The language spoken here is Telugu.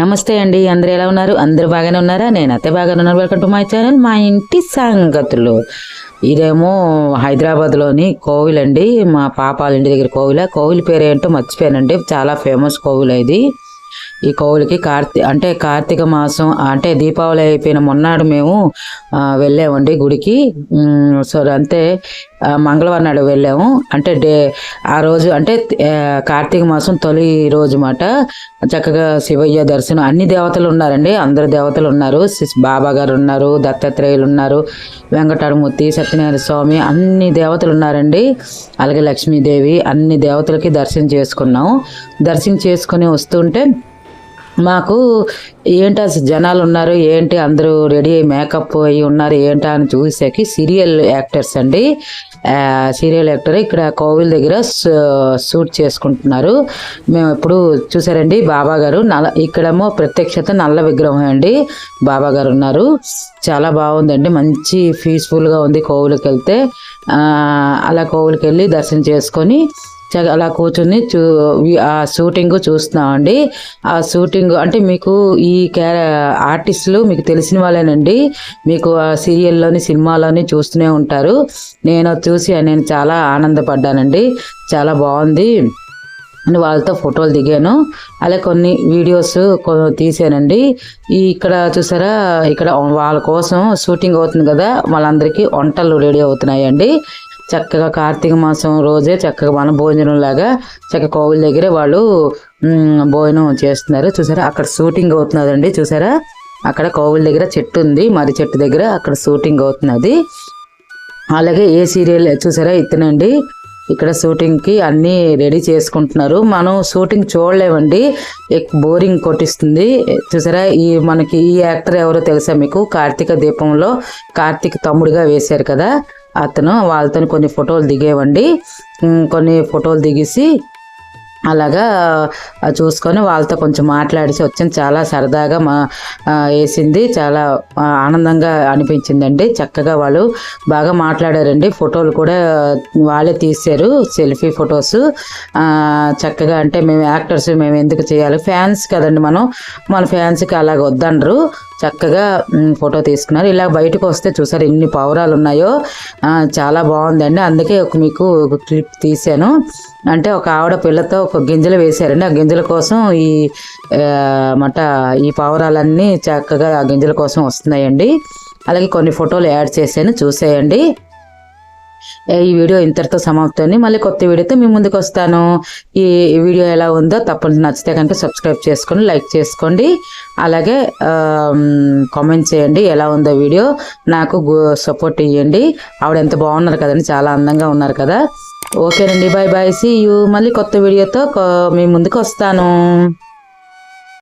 నమస్తే అండి అందరు ఎలా ఉన్నారు? అందరు బాగానే ఉన్నారా? నేను అతే బాగానే ఉన్నారు వెల్కమ్ టు మై ఛానల్ మా ఇంటి సంగతులు. ఇదేమో హైదరాబాద్లోని కోవిల్ అండి మా పాపాల ఇంటి దగ్గర కోవిల. కోవిల్ పేరు ఏంటో మర్చిపోయానండి చాలా ఫేమస్ కోవిల్ ఇది ఈ కోవిలికి కార్తీ అంటే కార్తీక మాసం అంటే దీపావళి అయిపోయిన మొన్నాడు మేము వెళ్ళామండి గుడికి. సరే సో అంతే మంగళవారం నాడు వెళ్ళాము. అంటే డే ఆ రోజు అంటే కార్తీక మాసం తొలి రోజు మాట. చక్కగా శివయ్య దర్శనం అన్ని దేవతలు ఉన్నారండి. అందరు దేవతలు ఉన్నారు. బాబా గారు ఉన్నారు దత్తాత్రేయులు ఉన్నారు వెంకటరమూర్తి సత్యనారాయణ స్వామి అన్ని దేవతలు ఉన్నారండి. అలాగే లక్ష్మీదేవి అన్ని దేవతలకి దర్శనం చేసుకున్నాము. దర్శనం చేసుకుని వస్తుంటే మాకు ఏంటి అసలు జనాలు ఉన్నారు? ఏంటి అందరూ రెడీ అయ్యి మేకప్ అయ్యి ఉన్నారు? ఏంటా అని చూసేకి సీరియల్ యాక్టర్స్ అండి. సీరియల్ యాక్టర్ ఇక్కడ కోవిల్ దగ్గర షూట్ చేసుకుంటున్నారు. మేము ఎప్పుడు చూసారండి. బాబా గారు నల్ల ఇక్కడేమో ప్రత్యక్షత నల్ల విగ్రహం అండి. బాబా గారు ఉన్నారు. చాలా బాగుందండి. మంచి పీస్ఫుల్గా ఉంది కోవులకి వెళ్తే అలా కోవులకి వెళ్ళి దర్శనం చేసుకొని అలా కూర్చుని చూ ఆ షూటింగ్ చూస్తున్నామండి. ఆ షూటింగ్ అంటే మీకు ఈ క్యార ఆర్టిస్టులు మీకు తెలిసిన వాళ్ళేనండి. మీకు ఆ సీరియల్లోని సినిమాలోని చూస్తూనే ఉంటారు. నేను చూసి నేను చాలా ఆనందపడ్డానండి. చాలా బాగుంది. అని వాళ్ళతో ఫోటోలు దిగాను. అలా కొన్ని వీడియోస్ కొ- తీసానండి. ఈ ఇక్కడ చూసారా ఇక్కడ వాళ్ళ కోసం షూటింగ్ అవుతుంది కదా వాళ్ళందరికీ వంటలు రెడీ అవుతున్నాయండి. చక్కగా కార్తీక మాసం రోజే చక్కగా మన భోజనం లాగా చక్కగా కోవిల దగ్గరే వాళ్ళు భోజనం చేస్తున్నారు. చూసారా? అక్కడ షూటింగ్ అవుతున్నదండి. చూసారా? అక్కడ కోవిల దగ్గర చెట్టు ఉంది. మరి చెట్టు దగ్గర అక్కడ షూటింగ్ అవుతున్నది. అలాగే ఏ సీరియల్ చూసారా? ఇతనండి. ఇక్కడ షూటింగ్కి అన్నీ రెడీ చేసుకుంటున్నారు. మనం షూటింగ్ చూడలేమండి. బోరింగ్ కొట్టిస్తుంది. చూసారా? ఈ మనకి ఈ యాక్టర్ ఎవరో తెలుసా మీకు? కార్తీక దీపంలో కార్తీక్ తమ్ముడుగా వేశారు కదా? అతను వాళ్ళతో కొన్ని ఫోటోలు దిగేవండి. కొన్ని ఫోటోలు దిగేసి అలాగా చూసుకొని వాళ్ళతో కొంచెం మాట్లాడిసి వచ్చింది. చాలా సరదాగా మా వేసింది. చాలా ఆనందంగా అనిపించిందండి. చక్కగా వాళ్ళు బాగా మాట్లాడారండి. ఫోటోలు కూడా వాళ్ళే తీశారు సెల్ఫీ ఫొటోస్. చక్కగా అంటే మేము యాక్టర్స్ మేము ఎందుకు చేయాలి? ఫ్యాన్స్ కదండి మనం. మన ఫ్యాన్స్కి అలాగ వద్దనరు. చక్కగా ఫోటో తీసుకున్నారు. ఇలా బయటకు వస్తే చూసారు ఎన్ని పావురాలు ఉన్నాయో చాలా బాగుందండి. అందుకే ఒక మీకు క్లిప్ తీశాను. అంటే ఒక ఆవిడ పిల్లతో ఒక గింజలు వేశారండి. ఆ గింజల కోసం ఈ మట ఈ పావురాలన్నీ చక్కగా ఆ గింజల కోసం వస్తున్నాయండి. అలాగే కొన్ని ఫోటోలు యాడ్ చేశాను. చూసేయండి. ఈ వీడియో ఇంతటితో సమాప్తం మళ్ళీ కొత్త వీడియోతో మీ ముందుకు వస్తాను. ఈ వీడియో ఎలా ఉందో తప్పని నచ్చితే కనుక సబ్స్క్రైబ్ చేసుకొని లైక్ చేసుకోండి. అలాగే కామెంట్ చేయండి ఎలా ఉందో వీడియో నాకు సపోర్ట్ ఇవ్వండి ఆవిడ ఎంత బాగున్నారు కదండి చాలా అందంగా ఉన్నారు కదా. ఓకేనండి బాయ్ బాయ్ సి యూ మళ్ళీ కొత్త వీడియోతో మీ ముందుకు వస్తాను.